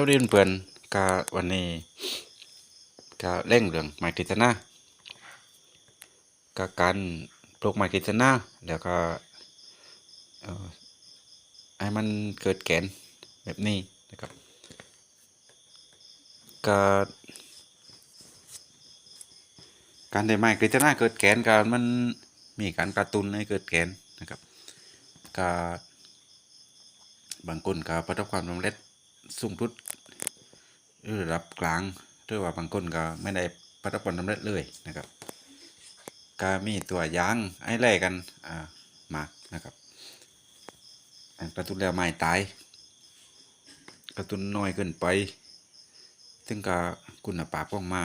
วัสดีเพื่อนกาวันนี้กาเร่งเรื่องไมค์กิจนากาการปลูกไมค์กิจนาแล้วก็ให้มันเกิดแกนแบบนี้นะครับกาการได้ไมค์กิจนาเกิดแกนการมันมีการกระตุ้นให้เกิดแกนนะครับกาบางคนก็ประสบความสำเร็จ สูงสุดหรือระดับกลางหรือว่าบางคนก็ไม่ได้ประสบผลสำเร็จเลยนะครับก็มีตัวยางให้แลกกันอ่ามานะครับกระตุ้นแล้วไม่ตาย กระตุ้นน้อยเกินไป ซึ่งก็คุณภาพของไม้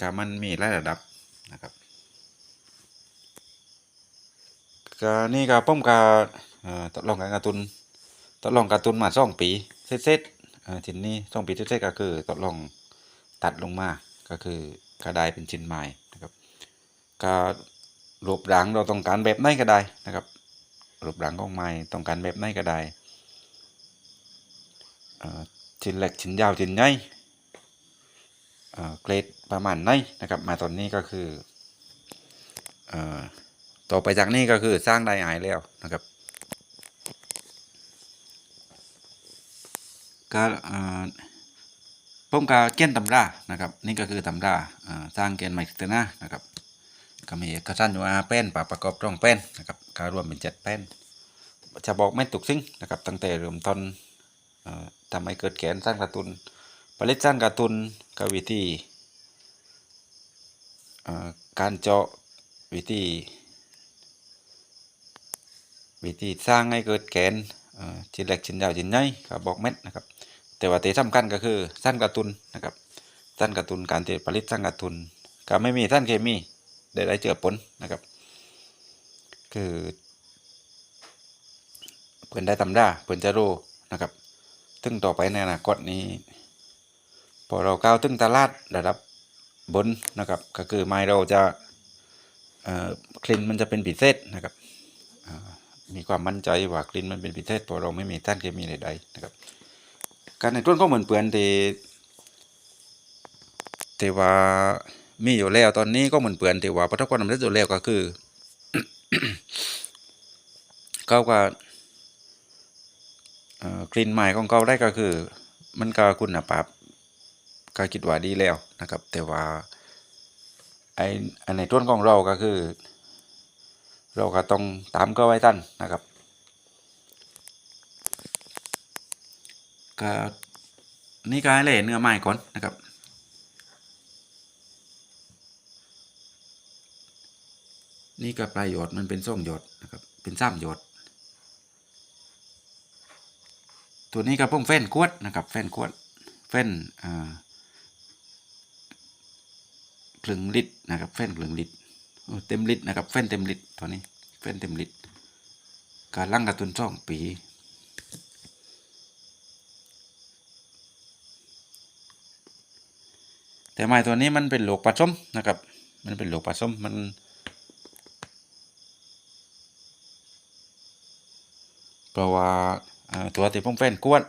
ก็มันมีหลายระดับนะครับก็นี่ก็ผมก็เอ่อทดลองการกร์ตูนทดลองการ์ตูนมาสองปีเสร็จ ชิ้นนี้สองปีที่เสร็ก็คือตกลงตัดลงมาก็คือกระไดเป็นชิ้นใหม่นะครับก็รูปร่างเราต้องการแบบไหนก็ได้นะครับรูปร่างของไม้ต้องการแบบไหนก็ได้ชิ้นเล็กชิ้นยาวชิ้นใหญ่เกรดประมาณไหนนะครับ มาตอนนี้ก็คือเอ่อต่อไปจากนี้ก็คือสร้างได้หายแล้วนะครับ ก็ผมก็เขียนตำรานะครับ นี่ก็คือตำราสร้างเกณฑ์ใหม่ขึ้นะนะครับก็มีเอกสารอยู่อาแป้นปะประกอบร่องแป้นนะครับก็รวมเป็นเจ็ดแป้นจะบอกไม่ตุกซิ่งนะครับ ตั้งแต่เริ่มต้นทำให้เกิดแกนสร้างการ์ตูนผลิตสร้างการ์ตูนก็วิธีการเจาะวิธีวิธีสร้างให้เกิดแกน ชิ้นเล็กชิ้นยาวชิ้นใหญ่ก็บอกเม็ดนะครับ แต่ว่าที่สำคัญก็คือสั้นกร์ตูนนะครับสั้นกร์ตูนการที่ผลิตสร้างกร์ตูนก็ไม่มีสั้นเคมีใดๆเจอปนนะครับ คือเพื่อนได้ตำราเพื่อนจะรู้นะครับซึ่งต่อไปในอนาคตนี้พอเราก้าวถึงตลาดระดับบนนะครับ ก็คือไม้เราจะเอ่อกลิ่นมันจะเป็นพิเศษนะครับ มีความมั่นใจว่ากลิ่นมันเป็นพิเศษเพราะเราไม่มีสารเคมีใดๆนะครับ การในต้นก็เหมือนเปือนที่ที่ว่ามีอยู่แล้วตอนนี้ก็เหมือนเปลือนที่ว่าประสบความสำเร็จอยู่แล้วก็คือเขาก็เอ่อกลิ่นใหม่ของเขาได้ก็คือ มันก็คุณภาพก็คิดว่าดีแล้วนะครับ แต่ว่าไอ้ในต้นของเราก็คือ เราก็ต้องตามก็ไว้ทันนะครับก็นี่ก็ให้เล่เนื้อไม้ก่อนนะครับนี่ก็ปลายหยดมันเป็นส่องหยดนะครับ เป็นซ้ำหยดตัวนี้ก็พุ่งแฟนขวดนะครับแฟนขวดแฟนอ่าครึ่งลิตรนะครับแฟนครึ่งลิตร เต็มลิตรนะครับแฟนเต็มลิตรตัวนี้แฟนเต็มลิตรการลั่งการะตุนสองปีแต่ไม้ตัวนี้มันเป็นโลกผสมนะครับ มันเป็นโลกผสมมัน เพราะว่าเอ่อตัวที่มแฟนกวด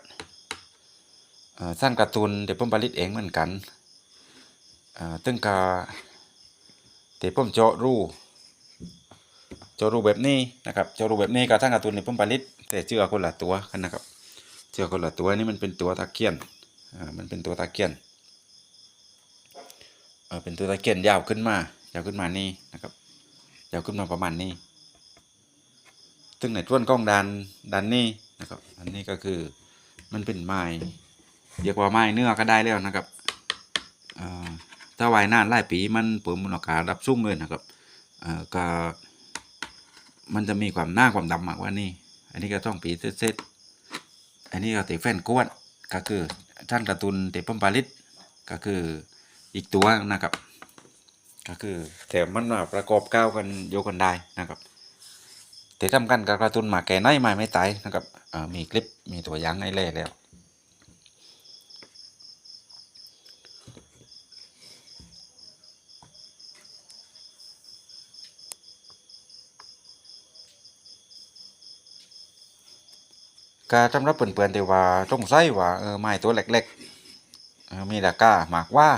เอ่อสร้างการ์ตูนที่ผมผลิตเองเหมือนกันเอ่อตึงกา ที่ผมเจาะรูเจาะรูแบบนี้นะครับเจาะรูแบบนี้กับสร้งการ์ตูนที่ผมผลิตแต่เชื่อคนละตัวกันนะครับเชื่อคนละตัวนี่มันเป็นตัวตะเกียนอ่ามันเป็นตัวตะเกียนเออเป็นตัวตะเกียนยาวขึ้นมายาวขึ้นมานี่นะครับยาวขึ้นมาประมาณนี้ซึ่งในส่วนกล้องด้านด้านนี้นะครับอันนี้ก็คือมันเป็นไม้เรียกว่าไม้เนื้อก็ได้แล้วนะครับ ถ้าไว้นานหลายปีมันเปิดมูลค่ารับสูงเลยนะครับเอ่อก็มันจะมีความหน้าความดำมากกว่านี้อันนี้ก็ต้องปีเสร็จๆอันนี้ก็เติแฟนกวนก็คือท่านการ์ตูนเตปมปาลิตก็คืออีกตัวนะครับ ก็คือแต่มันมาประกอบก้าวกันโยกันได้นะครับแต่ทำกันกับการ์ตูนหมาแก่น้อยมาไม่ตายนะครับเอ่อมีคลิปมีตัวอย่างให้เล่แล้ว ก็สำหรับเพื่อนๆที่ว่าสงสัยว่าเออไม้ตัวเล็กๆมีราคามากว่า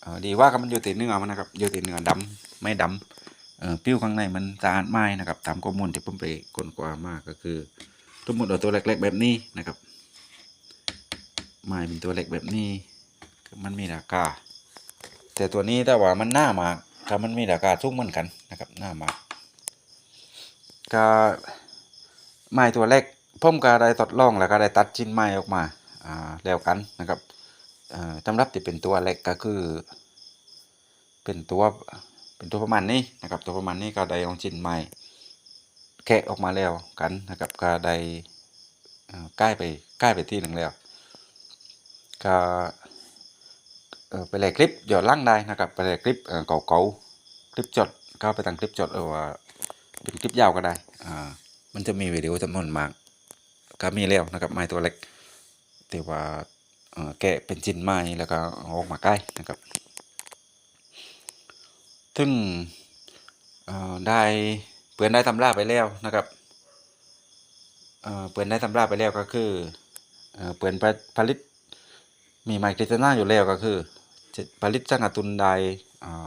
เออดีว่าก็มันอยู่ติดเนื้อมันนะครับอยู่ติดเนื้อดำไม่ดำเออปิ้วข้างในมันสะอาดไม้นะครับ ตามข้อมูลที่ผมไปค้นคว้ามากก็คือสมมติเอาตัวเล็กๆแบบนี้นะครับไม้เป็นตัวเล็กแบบนี้มันมีราคาแต่ตัวนี้แต่ว่ามันหน้ามากก็มันมีราคาสูงเหมือนกันนะครับหน้ามากก็ไม้ตัวเล็ก ผมก็ได้ทดลองแล้วก็ได้ตัดชิ้นไม้ออกมาแล้วกันนะครับสำหรับที่เป็นตัวเล็กก็คือ เป็นตัวเป็นตัวประมาณนี้นะครับ ตัวประมาณนี้ก็ได้เอาชิ้นไม้แกะออกมาแล้วกันนะครับ ก็ได้เอ่อใกล้ไปใกล้ไปที่หนึ่งแล้วก็ไปเลยคลิปย้อนล่างได้นะครับ ไปเลยคลิปเอ่อเก่าๆคลิปจดก็ไปตั้งคลิปจดเออว่าเป็นคลิปยาวก็ได้อ่ามันจะมีวิดีโอจำนวนมาก ก็มีแล้วนะครับไม้ตัวเล็กแต่ว่าแกะเป็นชิ้นไม้แล้วก็ออกมาใกล้นะครับ ซึ่งได้เปือนได้ตำราไปแล้วนะครับเปือนได้ตำราไปแล้วก็คือเปือนผลิตมีไมค์กฤษณาอยู่แล้วก็คือผลิตสร้างการ์ตุนได้อ่าเอ่อ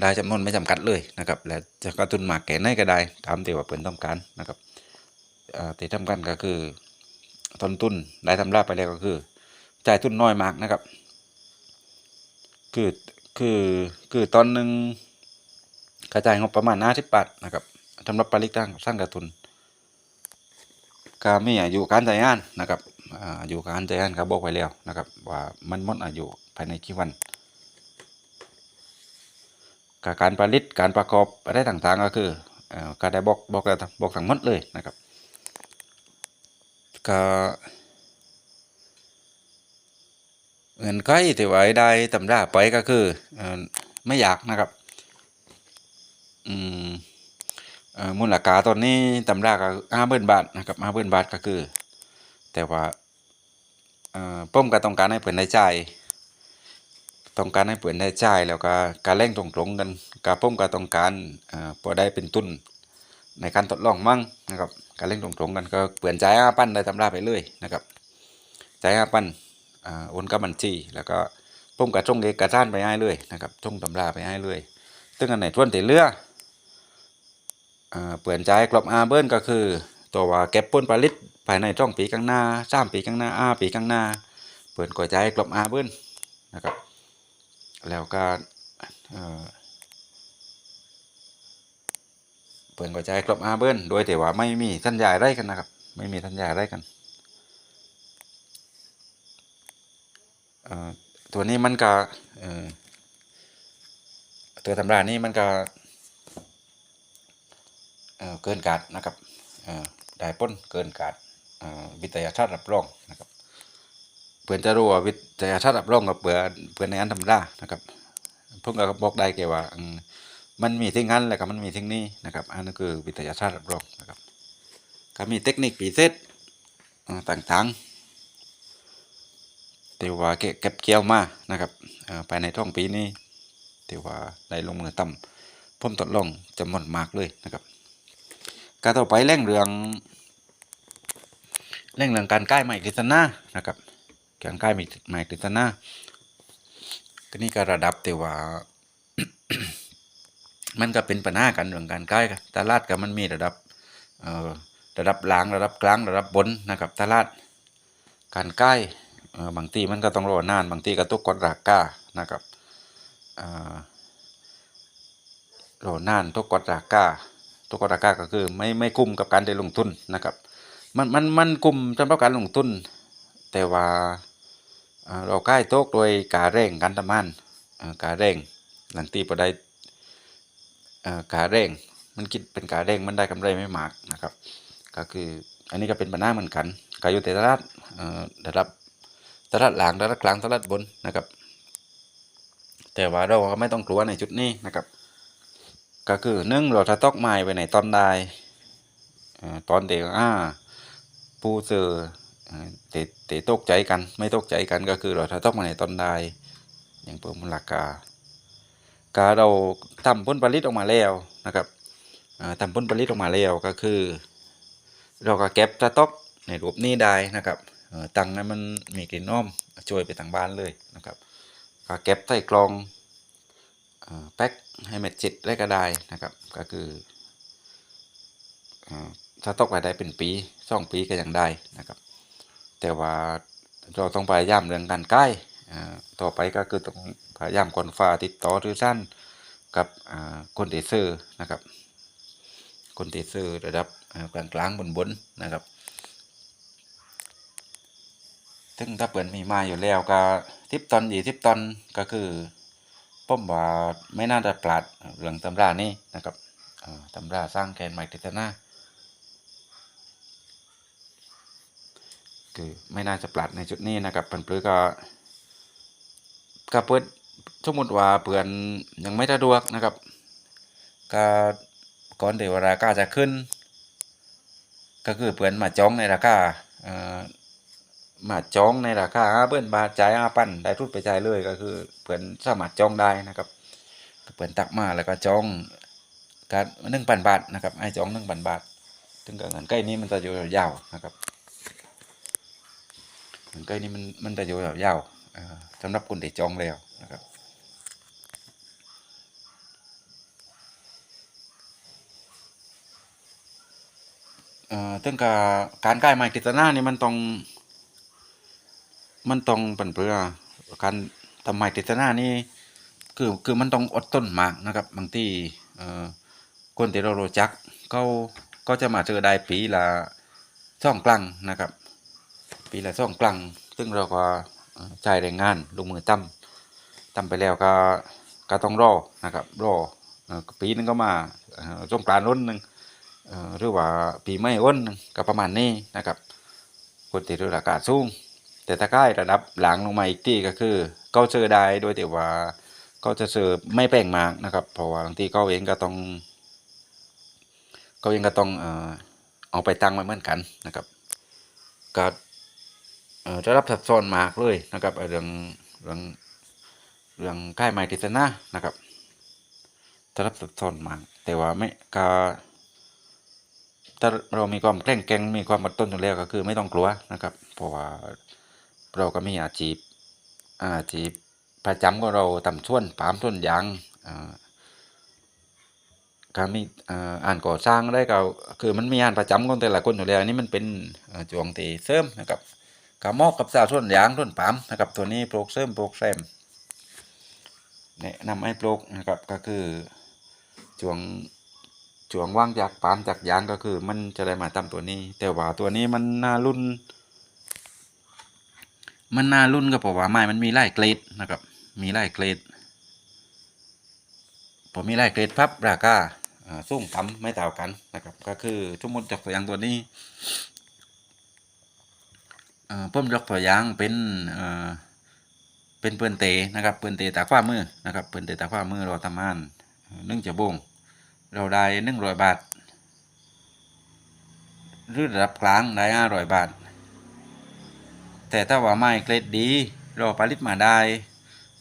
ได้จำนวนไม่จำกัดเลยนะครับ และจะกร์ตุนมากแก่ไหนก็ได้ ตามที่ว่าเปิ่นต้องการนะครับเอ่อที่ทำกันก็คือต้นทุนได้ทำราบไปแล้วก็คือจ่ายทุนน้อยมากนะครับ คือคือคือตอนหนึ่งกระจายงบประมาณห้าสิบบาทนะครับสำรับผลิตสร้างสร้างกร์ตุนก็มีอายุการใช้งานนะครับอ่าอายุการใช้งานก็บอกไว้แล้วนะครับ ว่ามันหมดอายุภายในกี่วัน กการผลิตการประกอบอะไรต่างๆก็คือเอ่อก็ได้บอกบอกบอกทั้งหมดเลยนะครับก็เงินไขที่ไว้ได้ตำราไปก็คือไม่อยากนะครับอืมมูลค่าตอนนี้ตำราก็ห้าหมื่นบาทนะครับห้าหมื่นบาทก็คือ แต่ว่าเอ่อผมก็ต้องการให้เปิดได้จ่าย ต้องการให้เปิดได้จ่ายแล้วก็การแล่งตรงๆกันกับผมก็ต้องการเอ่อพอได้เป็นทุนในการทดลองมั่งนะครับการเล่งตรงๆกันก็เปลี่ยนใจ่ายห้าพันได้ตำราไปเลยนะครับใจ่ายห้าพันอ่าโอนกับบัญชีแล้วก็ผมก็ส่งเอกสารไปให้เลยนะครับส่งตำราไปให้เลยซึ่งอันไหนทวนที่เลือเปลี่ยนใจกลบอาเบิ้นก็คือ ตัวว่าเก็บผลผลิตภายในช่องปีข้างหน้าสามปีข้างหน้าอาปีข้างหน้า เปลี่ยนก่อใจกลบอาเบิ้นนะครับ แล้วก็เอ่อเปลี่ยนก่อใจกลบอาเบิ้นโดยแต่ว่าไม่มีสัญญาอะไรกันนะครับ ไม่มีสัญญาอะไรกันตัวนี้มันก็ตัวตำรานี้มันก็เกินกาดนะครับได้พ้นเกินกาดวิทยาศาสตร์รับรองนะครับ เพื่อนจะรู้ว่าวิทยาศาสตร์รับรองกับเพื่อนเพื่อนในอันธรรมดานะครับผมก็บอกได้แก่ว่ามันมีที่งั้นแล้วก็มันมีที่นี่นะครับอันนั้นคือวิทยาศาสตร์รับรองนะครับก็มีเทคนิคปีเซตเอ่อต่างๆแต่ว่าเก็บเกี่ยวมานะครับเอ่อภายในท้องปีนี้แต่ว่าได้ลงมือตั้มผมทดลงจำนวนมากเลยนะครับการต่อไปเร่งเรื่องเร่งเรื่องการใกล้ไมค์กฤษณานะครับ การใกล้ไมค์กฤษณาก็นี่ก็ระดับแต่ว่า มันก็เป็นปัญหากันเรื่องการใกล้กันตลาดก็มันมีระดับระดับล่างระดับกลางระดับบนนะครับตลาดการใกล้บางทีมันก็ต้องรอนานบางทีก็ตกกดราคานะครับรอนานตกกดราคาตัวกราคาก็คือไม่ไม่คุ้มกับการได้ลงทุนนะครับ มันมันมันคุ้มสำหรับการลงทุน แต่ว่า เราใกล้โต๊ะโดยการเร่งการทำงานการเร่ง หลังตีพอได้การเร่ง มันคิดเป็นการเร่งมันได้กำไรไม่มากนะครับ ก็คืออันนี้ก็เป็นปัญหาเหมือนกันกาอยู่แต่ตลาดเอ่อระดับตลาดหลังตลาดกลางตลาดบนนะครับ แต่ว่าเราก็ไม่ต้องกลัวในจุดนี้นะครับ ก็คือนึ่งเราจะตอกไม้ไว้ในตอนใดตอนเด็กอ่าผู้ซื้อเอ่อ เตะเตตกใจกันไม่ตกใจกันก็คือเราจะตอกมาในตอนใดอย่างเพิ่มมูลค่ากาเราทำผลผลิตออกมาแล้วนะครับเอ่อทำผลผลิตออกมาแล้วก็คือ เราก็เก็บสต็อกในรูปนี้ได้นะครับตังให้นมันมีกลิ่นน้อมช่วยไปทางบ้านเลยนะครับก็เก็บใส่กล่องแพ็คให้เม็ดจิตได้ก็ได้นะครับ ก็คือเอ่อสต็อกไว้ได้เป็นปีสองปีก็ยังได้นะครับ แต่ว่าเราต้องพยายามเรื่องการใกล้ต่อไปก็คือต้องพยายามคนฟ้าติดต่อหรือสั้นกับคนเดเซอร์นะครับ คนเดเซอร์ระดับกลางกลางบนบนนะครับ ซึ่งถ้าเปิดมีมาอยู่แล้วก็ทิปตอนยี่ทิปตอนก็คือป้อมว่าไม่น่าจะปลาดเรื่องตำรานี้นะครับตำราสร้างแกนไมติตนา คือไม่น่าจะปลาดในจุดนี้นะครับปันปลือก็ก็เปิดสมมติว่าเปือนยังไม่สะดวกนะครับก็ก่อนเดี๋ยวราคาจะขึ้น ก็คือเปือนมาจองในราคาเอ่อมาจองในราคาเปิ้นบาทจ่ายห้าพันได้ทุนไปจ่ายเลยก็คือเปิ้นสามารถจองได้นะครับเปิ้นตักมาแล้วก็จองการหนึ่งพันบาทนะครับให้จองหนึ่งพันบาทถึงกับเงินใกล้นี้มันจะอยู่ยาวนะครับ เงินใกล้นี้มันมันจะอยู่ยาวสำหรับคนที่จองแล้วนะครับเอ่อถึงกับการกล้ไม้กิตนานี่มันต้อง มันต้องเป็นเพื่อการทำไมติดหน้านี่คือคือมันต้องอดทนมากนะครับบางที่คนที่เรารู้จักเขาก็จะมาเจอได้ปีละซ่องกลังนะครับ ปีละซ่องกลัง ซึ่งเราก็จ่ายแรงงานลงมือตั้มตั้มไปแล้วก็ก็ต้องรอนะครับรอปีนึงก็มาเอ่อสงกรานต์ร้นหนึ่งหรือว่าปีใหม่อ้นหนึ่งก็ประมาณนี้นะครับคนที่ราคาสูงแต่ถ้าใกล้ระดับหลังลงมาอีกที่ก็คือเขาเจอได้โดยแต่ว่าเขาจะเจอไม่แป้งมากนะครับเพราะว่าบางทีเขาเองก็ต้องเขาเองก็ต้องเออเอาไปตั้งไว้เหมือนกันนะครับก็ จะรับสัดส่วนมากเลยนะครับเรื่องเรื่องเรื่องใกล้ไม้ติดนะนะครับจะรับสัดส่วนมาก แต่ว่าไม่ก็ถ้าเรามีความแกร่งแกงมีความอดทนอยู่แล้วก็คือไม่ต้องกลัวนะครับ เพราะว่าเราก็มีอาชีพอาชีพประจำของเราทำส่วนปามส่วนยางการมีอ่าอ่านก่อสร้างได้ก็คือมันมีงานประจำของแต่ละคนอยู่แล้วนนี่มันเป็นจวงตีเสริมนะครับ กามอกกับสาวส่วนยางส่วนปาล์มนะครับตัวนี้โปรกเสริมโปรกแซมแนะนำให้ปลูกนะครับก็คือจวงจวงว่างจากปามจากยางก็คือ มันจะได้มาทำตัวนี้ แต่ว่าตัวนี้มันน่ารุ่น มันน่ารุ่นก็เพราะว่าไม้มันมีหลายเกรดนะครับ มีหลายเกรดพอมีหลายเกรดพับราคาอ่าสูงต่ำไม่เท่ากันนะครับ ก็คือทุกมดจากตัวอย่างตัวนี้ ผมยกตัวอย่างเป็นเอ่อเป็นปืนเตนะครับเปืนเตตาขว้ามือนะครับเปืนเตตาขว้ามือเราทำงานนึ่งจะบงเราได้หนึ่งร้อยบาทหรือระดับกลางได้ห้าร้อยบาท แต่ถ้าว่าไม้เกรดดีเราผลิตมาได้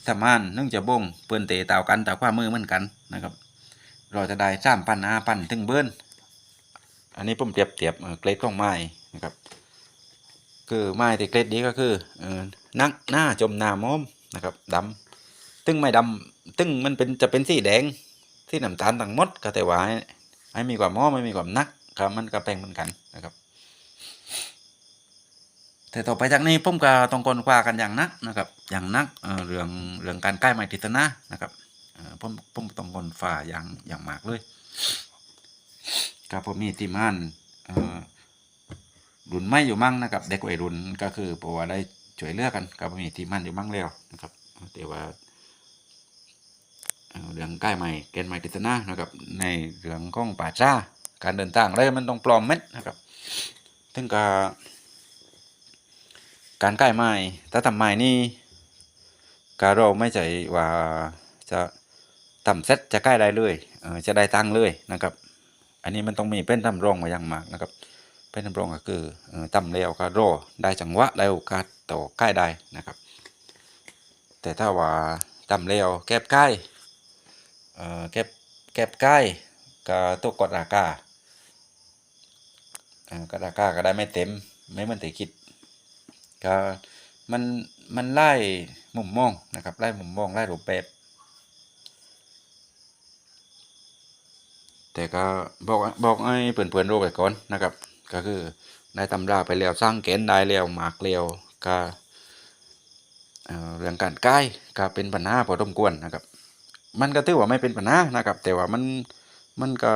ทำงานนึ่งจะบงเปืนเตะตากันแต่ความือเหมือนกันนะครับเราจะได้สามพันห้าพันถึงเบิ้นอันนี้ผมเปรียบเทียบเอ่อเกรดของไม้นะครับ คือไม้ที่เกรดดีก็คือนักหน้าจมหน้ามอมนะครับดำตึ้งไม่ดำตึ้งมันเป็นจะเป็นสีแดงที่น้ำตาลต่างมดก็แต่ว่าให้มีความมอมไม่มีความนักครับมันก็แปลงเหมือนกันนะครับแต่ต่อไปจากนี้ผมก็ต้องกลคว้ากันอย่างนักนะครับ อย่างนักเเรื่องเรื่องการใกล้ไม้ติดนะนะครับผมผมต้องกลฝ่าอย่างอย่างมากเลยครับผมมีทีมงานเอ่อ รุ่นไม่อยู่มั่งนะครับ เด็กวัยรุ่นก็คือเพราะว่าได้ช่วยเลือกกันก็มีทีมงานอยู่มั่งแล้วนะครับแต่ว่าเรื่องใกล้ไม้แกนไม้ติดนะนะครับ ในเรื่องของป่าช้าการเดินทางอะไรมันต้องปลอมเม็ดนะครับถึงก็การใกล้ไม้ถ้าทำไม้นี่การเราไม่ใช่ว่าจะทำเซ็ตจะใกล้ได้เลยเออจะได้ตังเลยนะครับ อันนี้มันต้องมีเป็นทำรองมาอย่างมากนะครับ เป็นทำรองก็คือเออทำแล้วก็รอได้จังหวะได้โอกาสต่อใกล้ได้นะครับ แต่ถ้าว่าทำแล้วแก็บใกล้เออแก็บแก็บใกล้ก็ตกกดราคาอ่าก็ราคาก็ได้ไม่เต็ม ไม่มือนที่คิดก็มันมันไล่มุมมองนะครับไล่มุมมองไล่รูปแบบแต่ก็บอกบอกให้เพื่อนๆรู้ไปก่อนนะครับ ก็คือได้ตำราไปแล้วสร้างเกณฑ์ได้แล้วหมากแล้วก็เอ่อเรื่องการใกล้ก็เป็นปัญหาพอสมควรนะครับ มันก็ถือว่าไม่เป็นปัญหานะครับ แต่ว่ามันมันก็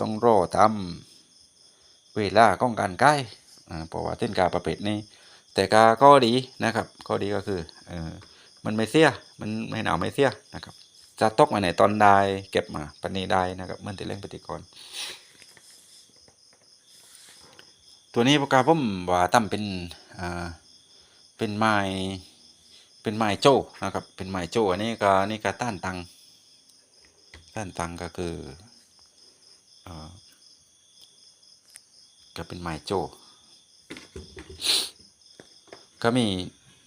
ต้องรอตามเวลาของการใกล้เพราะว่าเส้นกาประเภทนี้แต่กาก็ดีนะครับข้อดีก็คือเออมันไม่เสียมันไม่หนาวไม่เสียนะครับจะตกมาไหนตอนได้เก็บมาปานนีได้นะครับเมื่อนที่เล่นปฏิกรณ์ ตัวนี้ประกาผมว่าตั้มเป็นอ่าเป็นไม้เป็นไม้โจ้นะครับ เป็นไม้โจ้อันนี้ก็นี่ก็ต้านตังต้านตังก็คืออ่าก็เป็นไม้โจ้ก็มี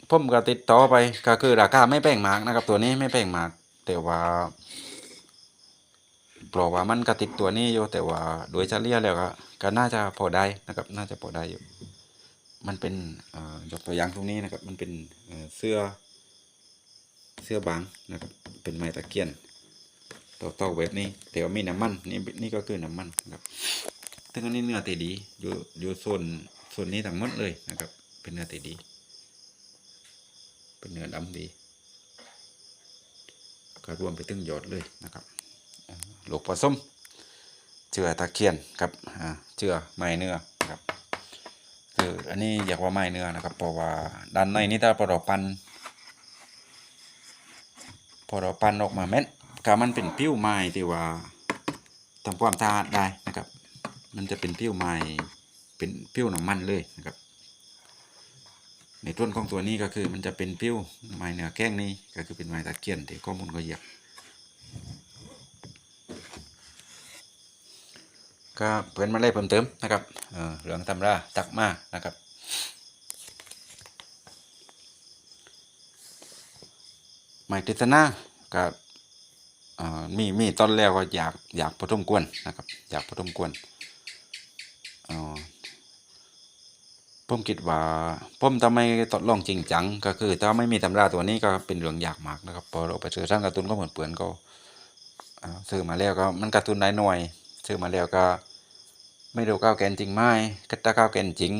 ผมก็ติดต่อไปก็คือราคาไม่แพงมากนะครับ ตัวนี้ไม่แพงมากแต่ว่า เพราะว่ามันก็ติดตัวนี้อยู่แต่ว่าโดยเฉลี่ยแล้วก็ก็น่าจะพอได้นะครับ น่าจะพอได้อยู่ มันเป็นยกตัวอย่างตรงนี้นะครับ มันเป็นเสื้อเสื้อบางนะครับ เป็นไม้ตะเกียนต่อต่อแบบนี้แต่ว่ามีน้ำมันนี่นี่ก็คือน้ำมันนะครับซึ่งอันนี้เนื้อเตดีอยู่อยู่โซนโซนนี้ทั้งหมดเลยนะครับ เป็นเนื้อเตดี เป็นเนื้อดำดี ก็รวมไปถึงยอดเลยนะครับ ลูกผสมเจือตะเคียนครับอ่าเจือไม้เนื้อครับคืออันนี้อยากว่าไม้เนื้อนะครับเพราะว่าด้านในนี่ถ้าพอเราปั้นพอเราปั้นออกมาเม็ดก็มันเป็นผิวไม้ที่ว่าทำความสะอาดได้นะครับ มันจะเป็นผิวไม้เป็นผิวหน้ำมันเลยนะครับ ในต้นของตัวนี้ก็คือมันจะเป็นปิ้วไม้เนื้อแก้งนี้ก็คือเป็นไม้ตะเกียนที่ข้อมูลก็เหยียบ ก็เพื่อนมาเลยเพิ่มเติมนะครับเอ่อเรื่องตำราตักมากนะครับไม้กฤษณาก็อ่อมีมีตอนแล้วก็อยากอยากพอสมควรนะครับ อยากพอสมควรเอ่อผมคิดว่าผมทำไมทดลองจริงจัง ก็คือถ้าไม่มีตำราตัวนี้ก็เป็นเรื่องยากมากนะครับพอเราไปซื้อร้านการ์ตูนก็เหมือนเปลือนก็ซื้อมาแล้วก็มันการ์ตูนได้หน่วย ซื้อมาแล้วก็ไม่รู้ก้าวแกนจริงไหมก็ถ้าก้าวแกนจริง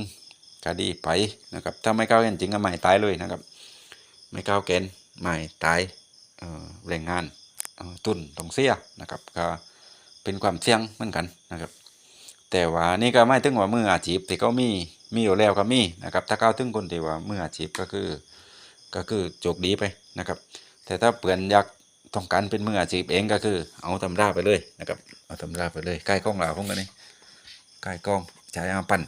ก็ดีไปนะครับ ถ้าไม่ก้าวแกนจริงก็ไม่ตายเลยนะครับ ไม่ก้าวแกนไม่ตายแรงงานเอ่อทุนต้องเสียนะครับก็เป็นความเสี่ยงเหมือนกันนะครับ แต่ว่านี่ก็ไม่ถึงว่ามืออาชีพที่เขามีมีอยู่แล้วก็มีนะครับ ถ้าเข้าวถึงคนที่ว่ามืออาชีพก็คือก็คือโจกดีไปนะครับ แต่ถ้าเปื่อนอยาก ต้องการเป็นมืออาชีพเองก็คือ เอาตำราไปเลยนะครับเอาตำราไปเลยใกล้กล้องเราพวกนนี่ใกล้กล้องใช้อาปั้น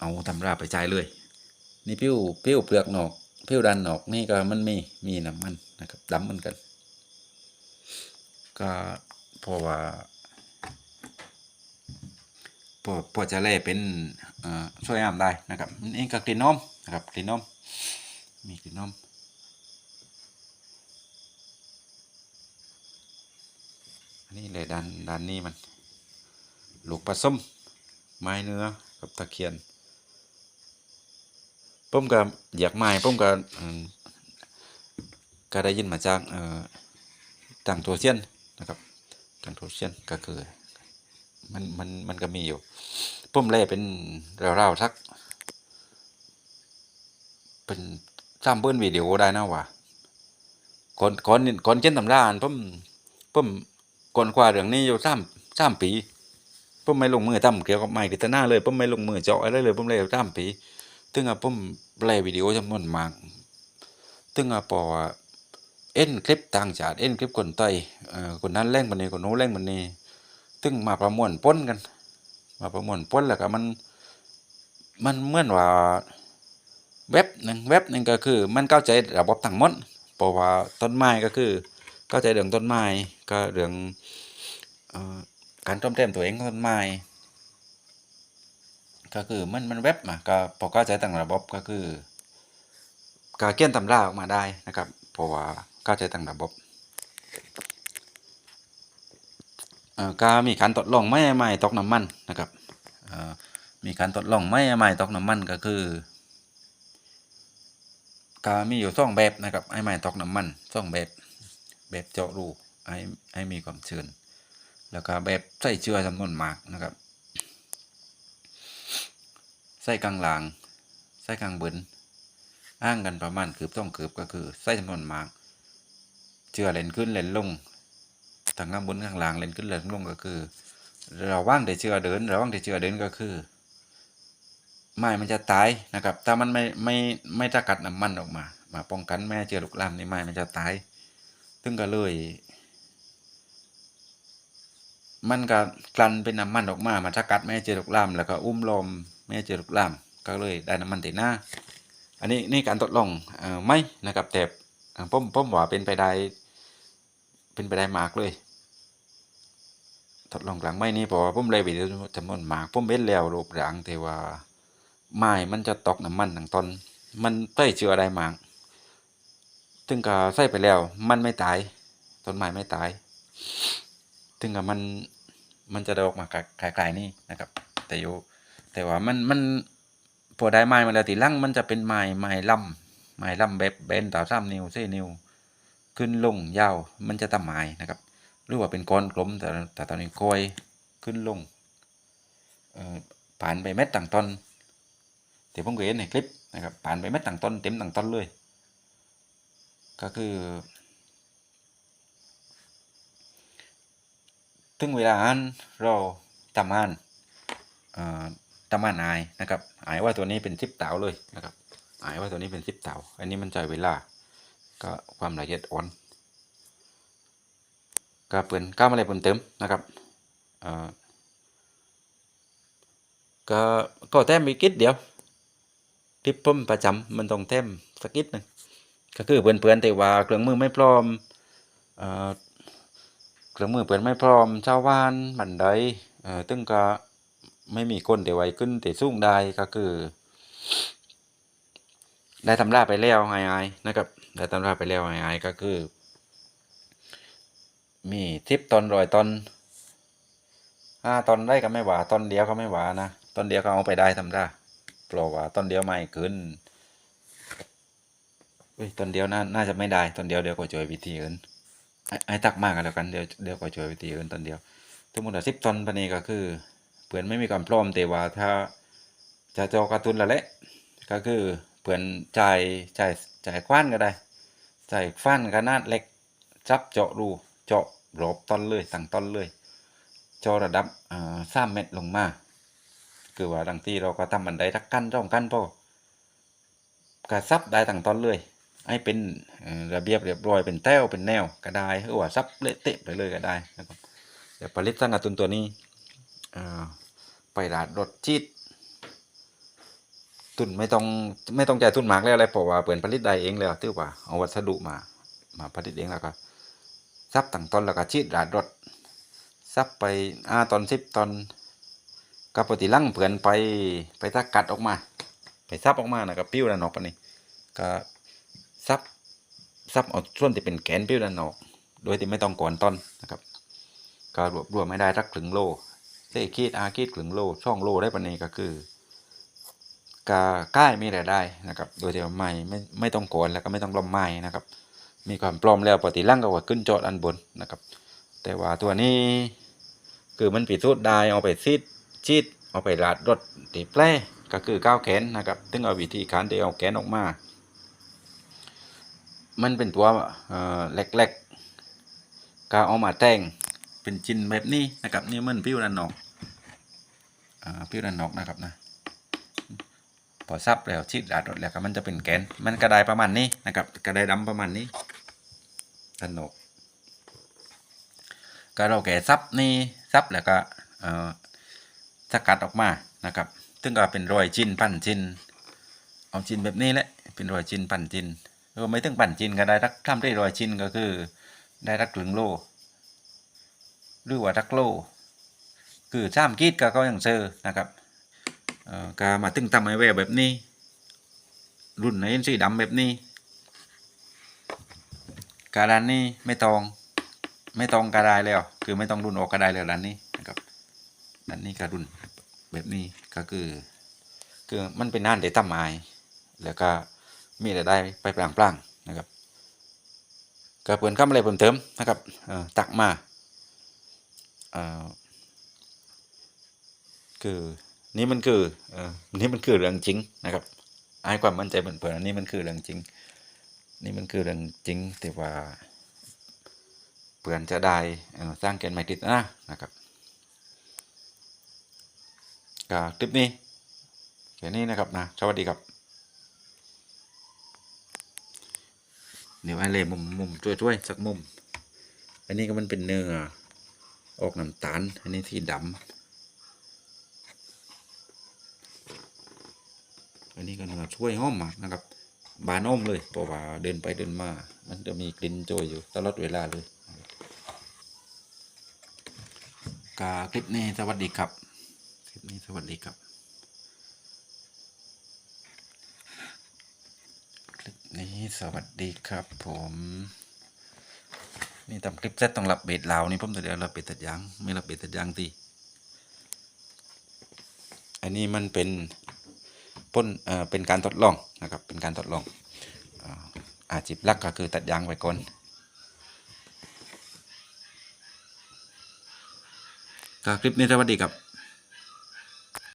เอาตำราไปใช้เลย นี่ผิวผิวเปลือกหนอกผิวดันหนอกนี่ก็มันมีมีน้ำมันนะครับดำเหมือนกัน ก็เพราะว่าพอพอจะแล่เป็นช่วยงามได้นะครับมันเองก็กลิ่นนมนะครับกลิ่นนมมีกลิ่นนม อันนี้เลยด้านด้านนี้มัน ลูกผสมไม้เนื้อกับตะเคียนผมก็อยากไม้ผมก็เอิ่มก็ได้ยินมาจากเอ่อต่างตัวเซียนนะครับต่างตัวเซียนก็คือมันมันมันก็มีอยู่ผมเล่เป็นราวๆสัก เป็นสามเบิ้นวิดีโอได้นะว่าก่อนก่อนก่อนเขียนตำราอันผมผม ก่อนกว่าเรื่องนี้อยู่สามสามปีผมไม่ลงมือทำเกี่ยวกับไม้กฤษณาเลยผมไม่ลงมือเจาะอะไรเลยผมเล่สามปีถึงอะผมเล่วิดีโอจำนวนมากถึงอะพอเอ็นคลิปต่างชาติเอ็นคลิปคนไทยอ่อคนนั้นแรงมันนี้คนโน้นแรงมันนี้ซึ่งมาประมวลพ้นกัน มาประมวลพ้นแล้วก็มันมันเหมือนว่าเว็บหนึ่งเว็บหนึ่งก็คือ มันเข้าใจระบบทั้งหมดเพราะว่าต้นไม้ก็คือ เข้าใจเรื่องต้นไม้ก็เรื่อง การต้มเต็มตัวเองของต้นไม้ก็คือมันมันเว็บมาก็พอเข้าใจต่างระบบก็คือการเขียนตำราออกมาได้นะครับเพราะว่าเข้าใจต่างระบบเออก็มีการทดลองไม่ให้ไม้ตกน้ำมันนะครับเออมีการทดลองไม่ให้ไม้ตกน้ำมันก็คือก็มีอยู่สองแบบนะครับให้ไม้ตอกน้ำมันสองแบบแบบเจาะรูให้ให้มีความชื้น แล้วก็แบบใส่เชื้อจำนวนมากนะครับ ใส่กลางหลางใส่กลางบนอ้างกันประมาณเกือบต้องเกือบก็คือใส่จำนวนมาก เชื้อเล่นขึ้นเล่นลงทางข้างบนข้างหล่างเล่นขึ้นเล่นลงก็คือเราว่างแต่เชื้อเดินเราว่างแต่เชื้อเดินก็คือไม้มันจะตายนะครับ ถ้ามันไม่ไม่ไม่ตะกัดน้ำมันออกมา มาป้องกันแม่เชื้อลุกลามในไม้มันจะตายซึ่งก็เลย มันก็กลั่นเป็นน้ำมันออกมามาสกัดไม่เชื้อลุกลามแล้วก็อุ้มลมไม่เชื้อลุกลามก็เลยได้น้ำมันติดหน้า อันนี้นี่การทดลองออไม่นะครับแต่เอ่อผมผมว่าเป็นไปได้เป็นไปได้มากเลยทดลองกลางไม้นี่เพราะป้อผมเลยไปดูจำนวนมากผมเห็นแล้วรูปร่างแต่ว่าไม้มันจะตกน้ำมันทั้งต้นมันใส่เชื้อได้มากถึงก็ใส่ไปแล้ว มันไม่ตายต้นไม้ไม่ตาย ถึงกับมันมันจะได้ออกมาคล้ายๆนี่นะครับ แต่อยู่แต่ว่ามันมันพอได้ไม้มาแล้วตีลังมันจะเป็นไม้ไม้ลำไม้ลำแบบเบนต่อสามนิ้วสี่นิ้วขึ้นลงยาวมันจะตะหมายนะครับหรือว่าเป็นก้อนกลมแต่แต่ตอนนี้กอยขึ้นลงผ่านไปเม็ดต่างต้นเดี๋ยวผมก็เห็นในคลิปนะครับผ่านไปเม็ดต่างต้นเต็มต่างต้นเลย ก็คือ ถึงเวลาอันเราทำงานเอ่อทำงานอายนะครับอายว่าตัวนี้เป็นซิปเต๋าเลยนะครับอายว่าตัวนี้เป็นซิปเต๋าอันนี้มันใช้เวลา ก็ความละเอียดอ่อนก็เปิดก้ามาเลยเพิ่มเติมนะครับก็ก็แต้มอีกิดเดียวที่ผมประจำมันต้องแต้มสักกิดหนึ่งก็คือเพื่อนๆแต่ว่าเครื่องมือไม่พร้อม เครื่องมือเปิดไม่พร้อมชาวบ้านบันไดเอ่อตึงก็ไม่มีคนแต่ไวขึ้นแต่สูงได้ก็คือ ได้ทำราไปแล้วไงๆนะครับได้ทำราไปแล้วไงๆก็คือ มีทิปตอนรอยตอนห้าตอนได้ก็ไม่หวาตอนเดียวก็ไม่หวานะตอนเดียวก็เอาไปได้ทำได้เพราะว่าตอนเดียวไม่ขึ้นเฮ้ยตอนเดียวน่าน่าจะไม่ได้ตอนเดียวเดี๋ยวก็จอยวิธีอื่น ไอ้ตักมากกันแล้วกันเดี๋ยวเดี๋ยวก็จอยวิธีอื่นตอนเดียวทั้งหมดสิบตอนปนี้ก็คือเพื่อนไม่มีความพร้อมแต่ว่าถ้าจะจอการ์ตูนละแหละก็คือเพื่อนจ่ายจ่ายจ่ายคว้านก็ได้จ่ายฟ้านขนาดเล็กจับเจาะรูเจาะรอบต้นเลยตั้งต้นเลยเจาะระดับอ่าสามเมตรลงมาคือว่าดังที่เราก็ทำบันไดทักกันร่องกันพอกระซับได้ตั้งต้นเลย ให้เป็นระเบียบเรียบร้อยเป็นแต้วเป็นแนวก็ได้หรือว่าซับเละเตะไปเลยก็ได้นะครับเดี๋ยวผลิตตั้งตุนตัวนี้ไปราดรถจีดทุนไม่ต้องไม่ต้องจ่ายทุนมากแล้วอะไรเพราะว่าเปิดผลิตได้เองแล้วถือว่าเอาวัสดุมา มาผลิตเองแล้วก็ซับตั้งต้นแล้วก็ชีดราดรถซับไปอ่าตอนสิบตอนกับปกติลั่งเผื่อนไปไปตะกัดออกมา ไปซับออกมานะครับปิ้วด้านอกปะนี่ก็ ซับเอาส่วนที่เป็นแกนปิ้วด้านนอก โดยที่ไม่ต้องก่อนต้นนะครับก็รวบรวมไม่ได้สักถึงโลเซคีดอาคีดถึงโลช่องโลได้ปะนี่ก็คือกาก้ายมีรายได้นะครับ โดยที่ไม่ไม่ไม่ต้องโกนแล้วก็ไม่ต้องล้อมไม้นะครับ มีความปลอมแล้วปกติล่างก็ว่าขึ้นโจทย์อันบนนะครับ แต่ว่าตัวนี้คือมันปิดสูจน์ได้เอาไปซีดชีดเอาไปราดรถตีแปรก็คือก้าวแขนนะครับถึงเอาวิธีการที่เอาแขนออกมา มันเป็นตัวเอ่อเล็กๆก็เอามาแต่งเป็นชิ้นแบบนี้นะครับนี่มันพิ้วด้านนอกอพิ้วด้านนอกนะครับนะพอซับแล้วชีดราดแล้วก็มันจะเป็นแกน มันกระไดประมาณนี้นะครับกระไดดำประมาณนี้สนุกก็เราแก่ซับนี่ซับแล้วก็สกัดออกมานะครับซึ่งก็เป็นรอยชิ้นปั้นชิ้นเอาชิ้นแบบนี้แหละเป็นรอยชิ้นปั้นชิ้น ออไม่ถึงปั้นชินก็ได้รักทำได้รอยชินก็คือ ได้รักถึงโลหรือว่ารักโล คือจ้ามกีดก็ก็ยังเจอนะครับเอ่อก็มาตึงทำไอแววแบบนี้ รุ่นไหนสีดำแบบนี้ การันนี่ไม่ตองไม่ต้องกระไดแล้ว คือไม่ต้องรุ่นออกกระไดแล้วด้านนี้นะครับด้านนี้ก็รุนแบบนี้ก็คือคือมันเป็นน่านเดต้าไม้แล้วก็ มีรายได้ไปปลางๆนะครับก็เปิดข้ามอะไรเพิ่มเติมนะครับตักมาคือนี่มันคือนี่มันคือเรื่องจริงนะครับให้ความมั่นใจเปิดๆอันนี้มันคือเรื่องจริง นี่มันคือเรื่องจริงแต่ว่าเพื่อนจะได้สร้างเกณฑ์ใหม่ติดนะนะครับก็คลิปนี้แค่นี้นะครับนะสวัสดีครับ เดี๋ยวอ้เลยมุมมุมช่วยๆสักมุม อันนี้ก็มันเป็นเนื้อออกน้ำตาล อันนี้ที่ดำอันนี้ก็เนื้อช่วยห้อมมากนะครับ บานอ้อมเลยเพราะว่าเดินไปเดินมา มันจะมีกลิ่นโชยอยู่ตลอดเวลาเลยกาคลิปนี้สวัสดีครับ คลิปนี้สวัสดีครับ คลิป นี้สวัสดีครับผม นี่ทำคลิปเซตต้องรับเบ็ดลาวนี่ผมตัวเดียวรับเบ็ดตัดยางไม่รับเบ็ดตัดยางตีอันนี้มันเป็นพ่นเอ่อเป็นการทดลองนะครับเป็นการทดลองอาชีพลักก็คือตัดยางไว้ก่อนก็คลิปนี้สวัสดีครับ